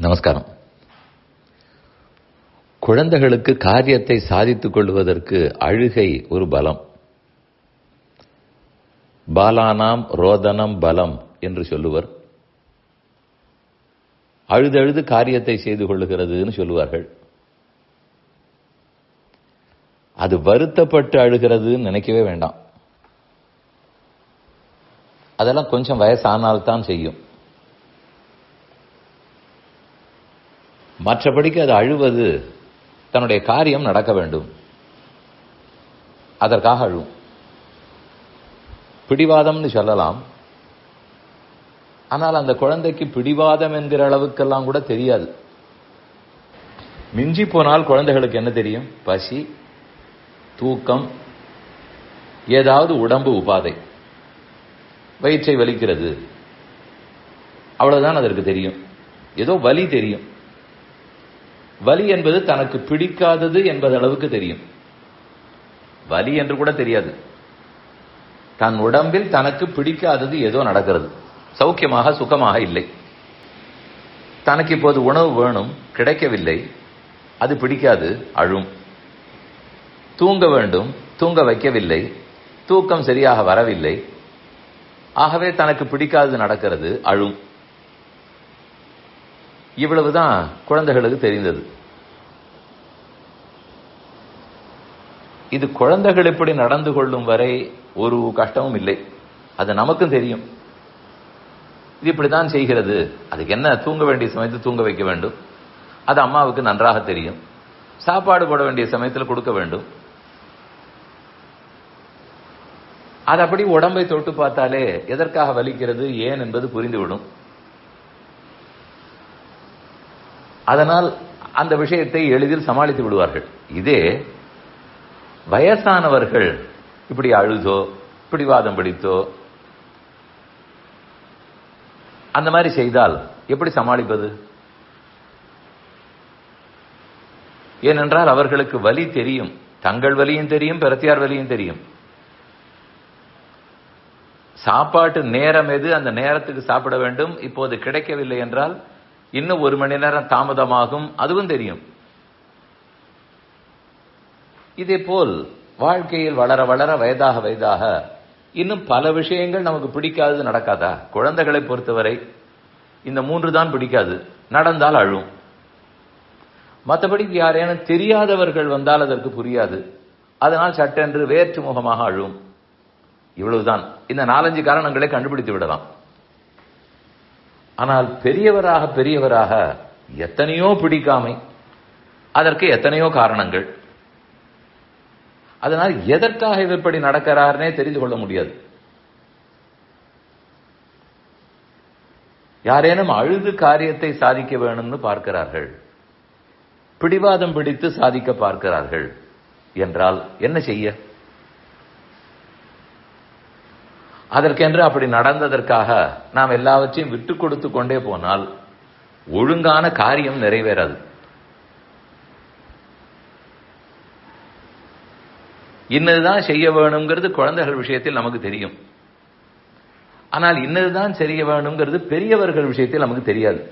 நமஸ்காரம். குழந்தைகளுக்கு காரியத்தை சாதித்துக் கொள்வதற்கு அழுகை ஒரு பலம். பாலானாம் ரோதனம் பலம் என்று சொல்லுவர். அழுதழுது காரியத்தை செய்து கொள்ளுகிறதுன்னு சொல்லுவார்கள். அது வருத்தப்பட்டு அழுகிறதுன்னு நினைக்கவே வேண்டாம். அதெல்லாம் கொஞ்சம் வயசானால்தான் செய்யும். மற்றபடிக்கு அது அழுவது தன்னுடைய காரியம் நடக்க வேண்டும். அதற்காக அழும். பிடிவாதம்னு சொல்லலாம். ஆனால் அந்த குழந்தைக்கு பிடிவாதம் என்கிற அளவுக்கெல்லாம் கூட தெரியாது. மிஞ்சி போனால் குழந்தைகளுக்கு என்ன தெரியும்? பசி தூக்கம் ஏதாவது உடம்பு உபாதை. வயிற்றை வலிக்கிறது. அவ்வளவுதான் அதற்கு தெரியும். ஏதோ வலி தெரியும். வலி என்பது தனக்கு பிடிக்காதது என்பது அளவுக்கு தெரியும். வலி என்று கூட தெரியாது. தன் உடம்பில் தனக்கு பிடிக்காதது ஏதோ நடக்கிறது. சௌக்கியமாக சுகமாக இல்லை. தனக்கு இப்போது உணவு வேணும் கிடைக்கவில்லை. அது பிடிக்காது அழும். தூங்க வேண்டும் தூங்க வைக்கவில்லை. தூக்கம் சரியாக வரவில்லை. ஆகவே தனக்கு பிடிக்காதது நடக்கிறது அழும். இவ்வளவுதான் குழந்தைகளுக்கு தெரிந்தது. இது குழந்தைகள் இப்படி நடந்து கொள்ளும் வரை ஒரு கஷ்டமும் இல்லை. அது நமக்கும் தெரியும். இது இப்படித்தான் செய்கிறது. அதுக்கு என்ன தூங்க வேண்டிய சமயத்தில் தூங்க வைக்க வேண்டும். அது அம்மாவுக்கு நன்றாக தெரியும். சாப்பாடு போட வேண்டிய சமயத்தில் கொடுக்க வேண்டும். அது அப்படி உடம்பை தொட்டு பார்த்தாலே எதற்காக வலிக்கிறது ஏன் என்பது புரிந்துவிடும். அதனால் அந்த விஷயத்தை எளிதில் சமாளித்து விடுவார்கள். இதே வயசானவர்கள் இப்படி அழுதோ பிடிவாதம் பிடித்தோ அந்த மாதிரி செய்தால் எப்படி சமாளிப்பது? ஏனென்றால் அவர்களுக்கு வலி தெரியும். தங்கள் வலியும் தெரியும் பிரத்தியார் வலியும் தெரியும். சாப்பாட்டு நேரம் எது? அந்த நேரத்துக்கு சாப்பிட வேண்டும். இப்போது கிடைக்கவில்லை என்றால் இன்னும் ஒரு மணி நேரம் தாமதமாகும் அதுவும் தெரியும். இதே போல் வாழ்க்கையில் வளர வளர வயதாக வயதாக இன்னும் பல விஷயங்கள் நமக்கு பிடிக்காதது நடக்காதா? குழந்தைகளை பொறுத்தவரை இந்த மூன்று தான் பிடிக்காது. நடந்தால் அழும். மற்றபடி யாரேனும் தெரியாதவர்கள் வந்தால் அதற்கு புரியாது. அதனால் சட்டென்று வேற்று முகமாக அழும். இவ்வளவுதான். இந்த நாலஞ்சு காரணங்களை கண்டுபிடித்து விடலாம். ஆனால் பெரியவராக பெரியவராக எத்தனையோ பிடிக்காமை. அதற்கு எத்தனையோ காரணங்கள். அதனால் எதற்காக இப்படி நடக்கிறார்னே தெரிந்து கொள்ள முடியாது. யாரேனும் அழுது காரியத்தை சாதிக்க வேணும்னு பார்க்கிறார்கள். பிடிவாதம் பிடித்து சாதிக்க பார்க்கிறார்கள். என்றால் என்ன செய்ய? அதற்கென்று அப்படி நடந்ததற்காக நாம் எல்லாவற்றையும் விட்டு கொடுத்து கொண்டே போனால் ஒழுங்கான காரியம் நிறைவேறாது. இன்னதுதான் செய்ய வேணுங்கிறது குழந்தைகள் விஷயத்தில் நமக்கு தெரியும். ஆனால் இன்னதுதான் செய்ய வேணுங்கிறது பெரியவர்கள் விஷயத்தில் நமக்கு தெரியாது.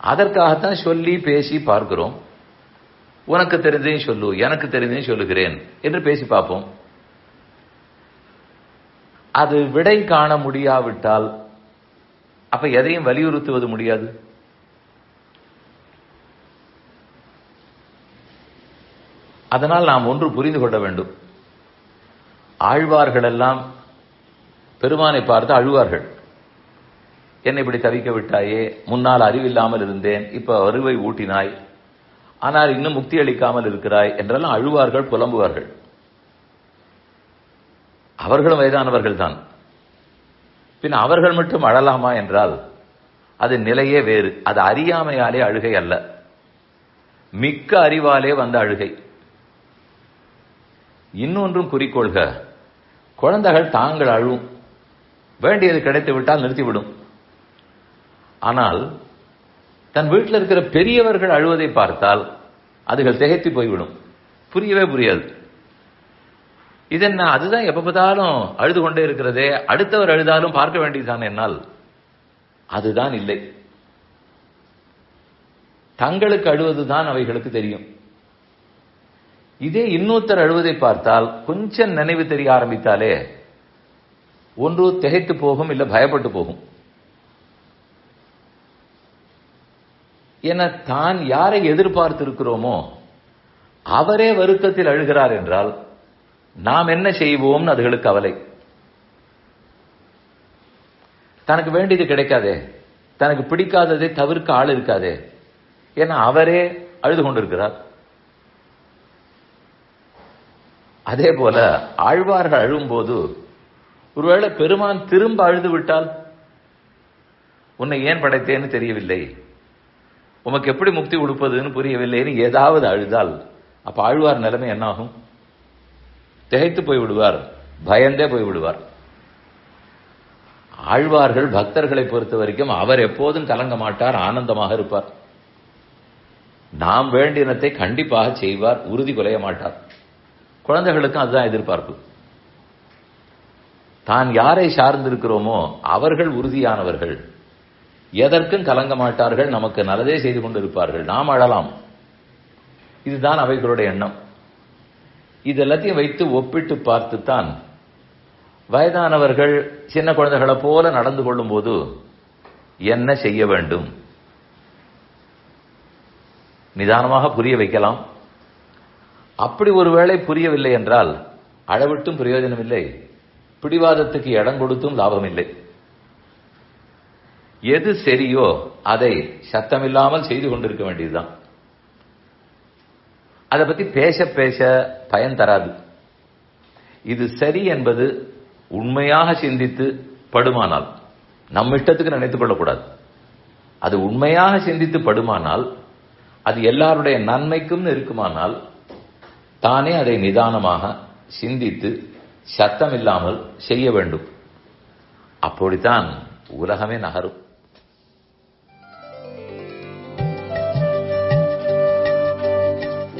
அதற்காகத்தான் சொல்லி பேசி பார்க்கிறோம். உனக்கு தெரிஞ்சையும் சொல்லு எனக்கு தெரிஞ்சையும் சொல்லுகிறேன் என்று பேசி பார்ப்போம். அது விடை காண முடியாவிட்டால் அப்ப எதையும் வலியுறுத்துவது முடியாது? அதனால் நாம் ஒன்று புரிந்து கொள்ள வேண்டும். ஆழ்வார்கள் எல்லாம் பெருமானை பார்த்து அழுவார்கள். என்னை இப்படி தவிக்க விட்டாயே முன்னால் அறிவில்லாமல் இருந்தேன் இப்ப அறிவை ஊட்டினாய் ஆனால் இன்னும் முக்தி அளிக்காமல் இருக்கிறாய் என்றெல்லாம் அழுவார்கள் புலம்புவார்கள். அவர்களும் வயதானவர்கள் தான் பின் அவர்கள் மட்டும் அழலாமா என்றால் அது நிலையே வேறு. அது அறியாமையாலே அழுகை அல்ல. மிக்க அறிவாலே வந்த அழுகை. இன்னொன்றும் குறிக்கோள்க. குழந்தைகள் தாங்கள் அழும். வேண்டியது கிடைத்து விட்டால் நிறுத்திவிடும். ஆனால் தன் வீட்டில் இருக்கிற பெரியவர்கள் அழுவதை பார்த்தால் அதுகள் திகைத்து போய்விடும். புரியவே புரியாது. இது என்ன அதுதான் எப்ப பார்த்தாலும் அழுது கொண்டே இருக்கிறதே. அடுத்தவர் அழுதாலும் பார்க்க வேண்டியதுதான் என்னால். அதுதான் இல்லை. தங்களுக்கு அழுவதுதான் அவைகளுக்கு தெரியும். இதே இன்னொருத்தர் அழுவதை பார்த்தால் கொஞ்சம் நினைவு தெரிய ஆரம்பித்தாலே ஒன்று திகைத்து போகும் இல்லை பயப்பட்டு போகும். என தான் யாரை எதிர்பார்த்து இருக்கிறோமோ அவரே வருத்தத்தில் அழுகிறார் என்றால் நாம் என்ன செய்வோம்னு அதுகளுக்கு கவலை. தனக்கு வேண்டியது கிடைக்காதே. தனக்கு பிடிக்காததை தவிர்க்க ஆள் இருக்காதே. ஏன்னா அவரே அழுது கொண்டிருக்கிறார். அதே போல ஆழ்வார்கள் அழும்போது ஒருவேளை பெருமான் திரும்ப அழுது விட்டால் உன்னை ஏன் படைத்தேன்னு தெரியவில்லை. உமக்கு எப்படி முக்தி கொடுப்பதுன்னு புரியவில்லைன்னு ஏதாவது அழுதால் அப்ப ஆழ்வார் நிலைமை என்னாகும்? திகைத்து போய் விடுவார் பயந்தே போய் விடுவார் ஆழ்வார்கள் பக்தர்களை பொறுத்த வரைக்கும் அவர் எப்போதும் கலங்க மாட்டார் ஆனந்தமாக இருப்பார். நாம் வேண்டினத்தை கண்டிப்பாக செய்வார் உறுதி குலைய மாட்டார். குழந்தைகளுக்கும் அதுதான் எதிர்பார்ப்பு. தான் யாரை சார்ந்திருக்கிறோமோ அவர்கள் உறுதியானவர்கள். எதற்கும் கலங்க மாட்டார்கள் நமக்கு நல்லதே செய்து கொண்டிருப்பார்கள். நாம் அழலாம். இதுதான் அவைகளுடைய எண்ணம். இது எல்லாத்தையும் வைத்து ஒப்பிட்டு பார்த்து தான் வயதானவர்கள் சின்ன குழந்தைகளை போல நடந்து கொள்ளும் போது என்ன செய்ய வேண்டும்? நிதானமாக புரிய வைக்கலாம். அப்படி ஒருவேளை புரியவில்லை என்றால் அளவிட்டும் பிரயோஜனம் இல்லை. பிடிவாதத்துக்கு இடம் கொடுத்தும் லாபம் இல்லை எது சரியோ அதை சத்தமில்லாமல் செய்து கொண்டிருக்க வேண்டியதுதான். அதை பற்றி பேச பேச பயன் தராது. இது சரி என்பது உண்மையாக சிந்தித்து படுமானால் நம்ம இஷ்டத்துக்கு நினைத்துக் கொள்ளக்கூடாது. அது உண்மையாக சிந்தித்து படுமானால் அது எல்லாருடைய நன்மைக்கும் இருக்குமானால் தானே அதை நிதானமாக சிந்தித்து சத்தம் இல்லாமல் செய்ய வேண்டும். அப்படித்தான் உலகமே நகரும்.